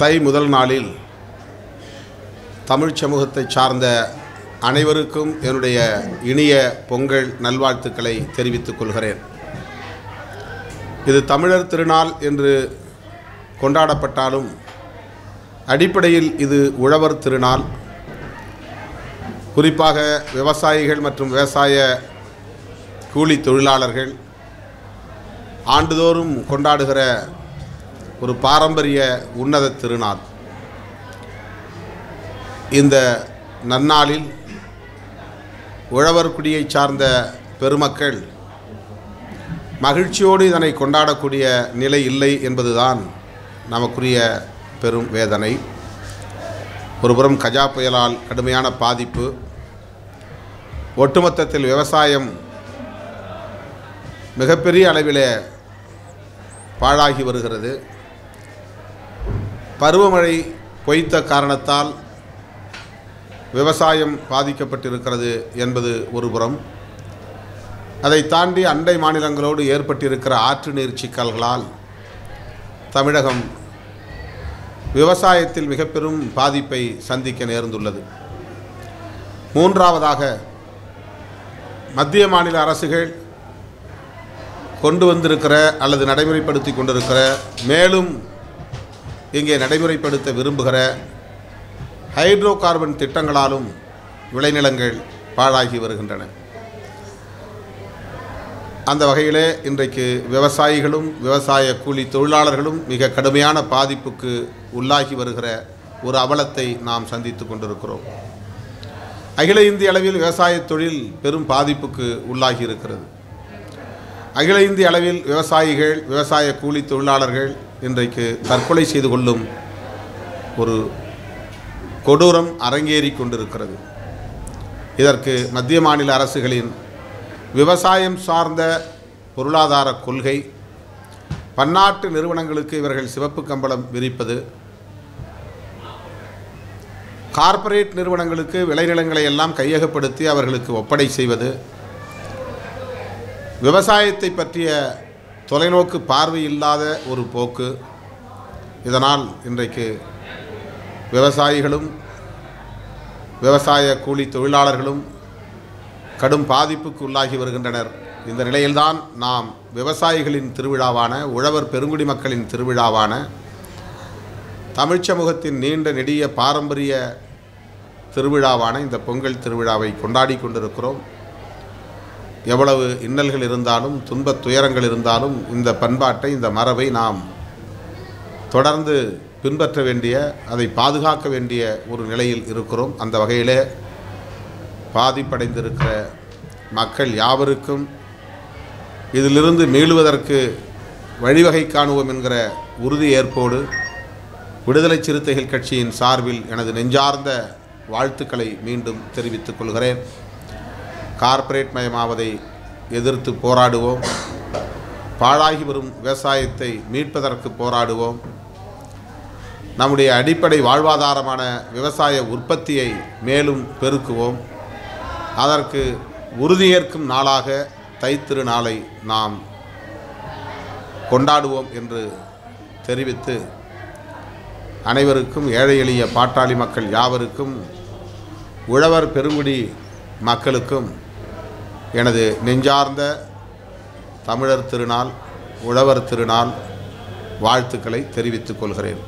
தை முதல் நாளில் தமிழ் சமூகத்தை சார்ந்த அனைவருக்கும் என்னுடைய இனிய பொங்கல் நல்வாழ்த்துக்களை தெரிவித்துக் கொள்கிறேன். இது தமிழர் திருநாள் என்று கொண்டாடப்பட்டாலும் அடிப்படையில் இது உழவர் திருநாள். குறிப்பாக விவசாயிகள் மற்றும் விவசாய கூலி தொழிலாளர்கள் ஆண்டுதோறும் கொண்டாடுகிற ஒரு பாரம்பரிய உன்னத திருநாள். இந்த நன்னாளில் உழவர்குடியை சார்ந்த பெருமக்கள் மகிழ்ச்சியோடு இதனை கொண்டாடக்கூடிய நிலை இல்லை என்பதுதான் நமக்குரிய பெரும் வேதனை. ஒருபுறம் கஜா புயலால் கடுமையான பாதிப்பு. ஒட்டுமொத்தத்தில் விவசாயம் மிகப்பெரிய அளவில் பாழாகி வருகிறது. பருவமழை பொய்த்த காரணத்தால் விவசாயம் பாதிக்கப்பட்டிருக்கிறது என்பது ஒருபுறம் அதை தாண்டி அண்டை மாநிலங்களோடு ஏற்பட்டிருக்கிற ஆற்று நீர் சிக்கல்களால் தமிழகம் விவசாயத்தில் மிக பெரும் பாதிப்பை சந்திக்க நேர்ந்துள்ளது. மூன்றாவதாக மத்திய மாநில அரசுகள் கொண்டு வந்திருக்கிற அல்லது நடைமுறைப்படுத்தி கொண்டிருக்கிற மேலும் இங்கே நடைமுறைப்படுத்த விரும்புகிற ஹைட்ரோ கார்பன் திட்டங்களாலும் விளைநிலங்கள் பாழாகி வருகின்றன. அந்த வகையிலே இன்றைக்கு விவசாயிகளும் விவசாய கூலி தொழிலாளர்களும் மிக கடுமையான பாதிப்புக்கு உள்ளாகி வருகிற ஒரு அவலத்தை நாம் சந்தித்து கொண்டிருக்கிறோம். அகில இந்திய அளவில் விவசாய தொழில் பெரும் பாதிப்புக்கு உள்ளாகி இருக்கிறது. அகில இந்திய அளவில் விவசாயிகள் விவசாய கூலி தொழிலாளர்கள் இன்றைக்கு தற்கொலை செய்து கொள்ளும் ஒரு கொடூரம் அரங்கேறி கொண்டிருக்கிறது. இதற்கு மத்திய மாநில அரசுகளின் விவசாயம் சார்ந்த பொருளாதார கொள்கை பன்னாட்டு நிறுவனங்களுக்கு இவர்கள் சிவப்பு கம்பளம் விரிப்பது கார்ப்பரேட் நிறுவனங்களுக்கு விளைநிலங்களை எல்லாம் கையகப்படுத்தி அவர்களுக்கு ஒப்படை செய்வது விவசாயத்தை பற்றிய தொலைநோக்கு பார்வை இல்லாத ஒரு போக்கு. இதனால் இன்றைக்கு விவசாயிகளும் விவசாய கூலி தொழிலாளர்களும் கடும் பாதிப்புக்கு உள்ளாகி வருகின்றனர். இந்த நிலையில்தான் நாம் விவசாயிகளின் திருவிழாவான உழவர் பெருங்குடி மக்களின் திருவிழாவான தமிழ்ச் சமூகத்தின் நீண்ட நெடிய பாரம்பரிய திருவிழாவான இந்த பொங்கல் திருவிழாவை கொண்டாடி கொண்டிருக்கிறோம். எவ்வளவு இன்னல்கள் இருந்தாலும் துன்பத் துயரங்கள் இருந்தாலும் இந்த பண்பாட்டை இந்த மரபை நாம் தொடர்ந்து பின்பற்ற வேண்டிய அதை பாதுகாக்க வேண்டிய ஒரு நிலையில் இருக்கிறோம். அந்த வகையிலே பாதிப்படைந்திருக்கிற மக்கள் யாவருக்கும் இதிலிருந்து மீளுவதற்கு வழிவகை காணுவோம் என்கிற உறுதி ஏற்போடு விடுதலை சிறுத்தைகள் கட்சியின் சார்பில் எனது நெஞ்சார்ந்த வாழ்த்துக்களை மீண்டும் தெரிவித்துக் கொள்கிறேன். கார்ப்பரேட் மயமாவதை எதிர்த்து போராடுவோம். பாழாகி வரும் விவசாயத்தை மீட்பதற்கு போராடுவோம். நம்முடைய அடிப்படை வாழ்வாதாரமான விவசாய உற்பத்தியை மேலும் பெருக்குவோம். அதற்கு உறுதியேற்கும் நாளாக தைத்திரு நாளை நாம் கொண்டாடுவோம் என்று தெரிவித்து அனைவருக்கும் ஏழை எளிய பாட்டாளி மக்கள் யாவருக்கும் உழவர் பெருங்குடி மக்களுக்கும் எனது நெஞ்சார்ந்த தமிழர் திருநாள் உழவர் திருநாள் வாழ்த்துக்களை தெரிவித்துக் கொள்கிறேன்.